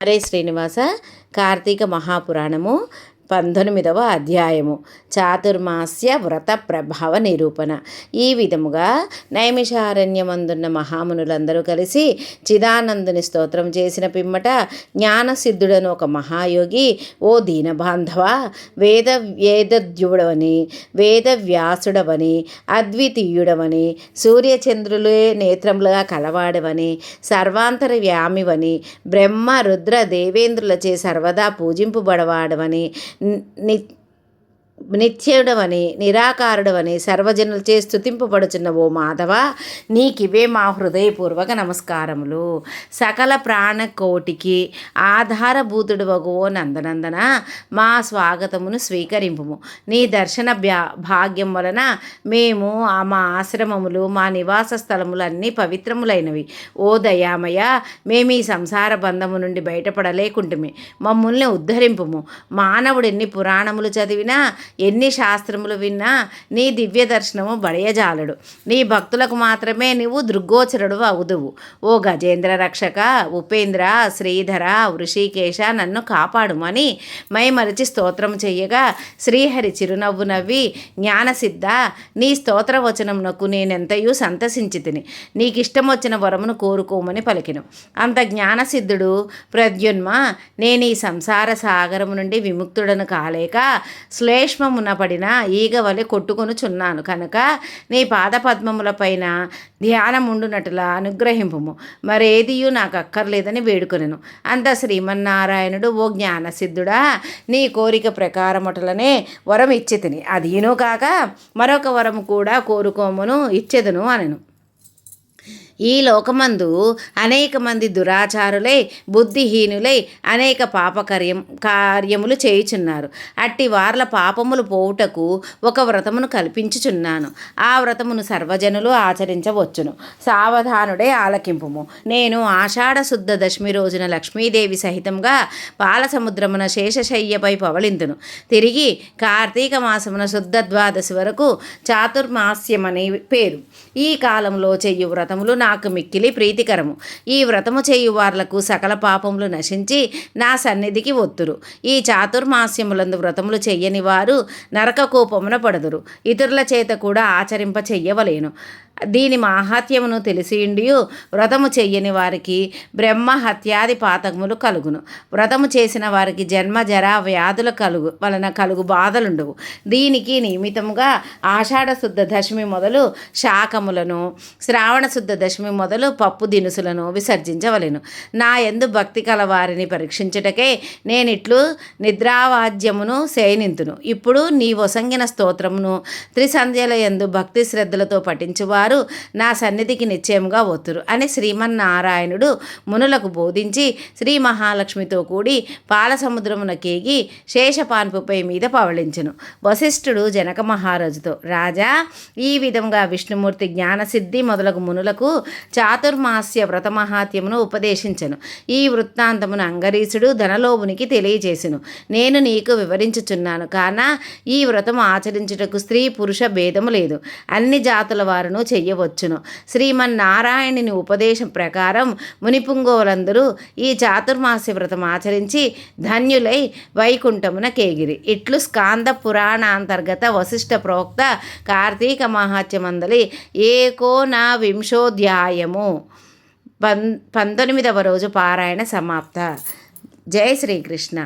హరే శ్రీనివాస కార్తీక మహాపురాణము పంతొమ్మిదవ అధ్యాయము. చాతుర్మాస్య వ్రత ప్రభావ నిరూపణ. ఈ విధముగా నైమిషారణ్యమందున్న మహామునులందరూ కలిసి చిదానందుని స్తోత్రం చేసిన పిమ్మట జ్ఞానసిద్ధుడను ఒక మహాయోగి ఓ దీనబాంధవ వేద వేదద్యుడవని వేద వ్యాసుడవని అద్వితీయుడవని సూర్యచంద్రులే నేత్రములుగా కలవాడవని సర్వాంతర వ్యామివని బ్రహ్మ రుద్ర దేవేంద్రులచే సర్వదా పూజింపబడవాడవని ని నిత్యుడవని నిరాకారుడవని సర్వజనులచే స్థుతింపబడుచున్న ఓ మాధవ నీకివే మా హృదయపూర్వక నమస్కారములు. సకల ప్రాణకోటికి ఆధారభూతుడు ఓ నందనందన మా స్వాగతమును స్వీకరింపుము. నీ దర్శన బ్యా భాగ్యం వలన మేము మా ఆశ్రమములు మా నివాస స్థలములు అన్నీ పవిత్రములైనవి. ఓ దయామయ మేము ఈ సంసార బంధము నుండి బయటపడలేకుంటుమి. మమ్మల్ని ఉద్ధరింపుము. మానవుడు ఎన్ని పురాణములు చదివినా ఎన్ని శాస్త్రములు విన్నా నీ దివ్య దర్శనము బడయజాలడు. నీ భక్తులకు మాత్రమే నీవు దృగ్గోచరుడు అవుదువు. ఓ గజేంద్ర రక్షక ఉపేంద్ర శ్రీధర వృషికేశ నన్ను కాపాడుమని మైమరిచి స్తోత్రం చెయ్యగా శ్రీహరి చిరునవ్వు నవ్వి జ్ఞానసిద్ధ నీ స్తోత్ర వచనమునకు నేనెంతయు సంతసించి తిని నీకిష్టం వచ్చిన వరమును కోరుకోమని పలికిను. అంత జ్ఞానసిద్ధుడు ప్రద్యున్మ నేను ఈ సంసార సాగరము నుండి విముక్తుడను కాలేక శ్లేష్ సూక్ష్మమున పడిన ఈగ వలె కొట్టుకొనుచున్నాను. కనుక నీ పాదపద్మములపైన ధ్యానముండునట్లా అనుగ్రహింపుము. మరేదియూ నాకు అక్కర్లేదని వేడుకొనెను. అంత శ్రీమన్నారాయణుడు ఓ జ్ఞానసిద్ధుడా నీ కోరిక ప్రకారముటలనే వరం ఇచ్చి తిని. కాక మరొక వరము కూడా కోరుకోమును ఇచ్చెదను అనెను. ఈ లోకమందు అనేక మంది దురాచారులై బుద్ధిహీనులై అనేక పాపకార్యం కార్యములు చేయుచున్నారు. అట్టి వార్ల పాపములు పోవుటకు ఒక వ్రతమును కల్పించుచున్నాను. ఆ వ్రతమును సర్వజనులు ఆచరించవచ్చును. సావధానుడే ఆలకింపుము. నేను ఆషాఢ శుద్ధ దశమి రోజున లక్ష్మీదేవి సహితంగా పాలసముద్రమున శేషశయ్యపై పవలింతును తిరిగి కార్తీక మాసమున శుద్ధ ద్వాదశి వరకు చాతుర్మాస్యమని పేరు. ఈ కాలంలో చెయ్యు వ్రతములు నాకు మిక్కిలి ప్రీతికరము. ఈ వ్రతము చేయు వార్లకు సకల పాపములు నశించి నా సన్నిధికి ఒత్తురు. ఈ చాతుర్మాస్యములందు వ్రతములు చెయ్యని వారు నరక కోపమున పడదురు. ఇతరుల చేత కూడా ఆచరింప చెయ్యవలేను. దీని మాహాత్యమును తెలిసిండియు వ్రతము చెయ్యని వారికి బ్రహ్మ హత్యాది పాతకములు కలుగును. వ్రతము చేసిన వారికి జన్మ జరా వ్యాధుల కలుగు వలన కలుగు బాధలుండవు. దీనికి నియమితముగా ఆషాఢ శుద్ధ దశమి మొదలు శాకములను శ్రావణ శుద్ధ దశమి మొదలు పప్పు దినుసులను విసర్జించవలెను. నా ఎందు భక్తి కల వారిని పరీక్షించుటకే నేనిట్లు నిద్రావాద్యమును శయనింతును ఇప్పుడు నీ వసంగిన స్తోత్రమును త్రిసంధ్యల ఎందు భక్తి శ్రద్ధలతో పఠించువారు వారు నా సన్నిధికి నిశ్చయముగా వత్తురు అని శ్రీమన్నారాయణుడు మునులకు బోధించి శ్రీ మహాలక్ష్మితో కూడి పాలసముద్రమున కేగి శేషపాన్పుపై మీద పవళించను. వశిష్ఠుడు జనక మహారాజుతో రాజా ఈ విధంగా విష్ణుమూర్తి జ్ఞానసిద్ధి మొదలగు మునులకు చాతుర్మాస్య వ్రతమహాత్యమును ఉపదేశించను. ఈ వృత్తాంతమును అంగరీసుడు ధనలోభునికి తెలియజేసెను. నేను నీకు వివరించుచున్నాను. కాన ఈ వ్రతము ఆచరించుటకు స్త్రీ పురుష భేదము లేదు. అన్ని జాతుల వారును చెయ్యవచ్చును శ్రీమన్నారాయణుని ఉపదేశం ప్రకారం మునిపుంగోలందరూ ఈ చాతుర్మాస్య వ్రతం ఆచరించి ధన్యులై వైకుంఠమున కేగిరి. ఇట్లు స్కాంద పురాణాంతర్గత వశిష్ట ప్రోక్త కార్తీక మహాత్యమందలి ఏకోన వింశోధ్యాయము పం పంతొమ్మిదవ రోజు పారాయణ సమాప్త. జై శ్రీకృష్ణ.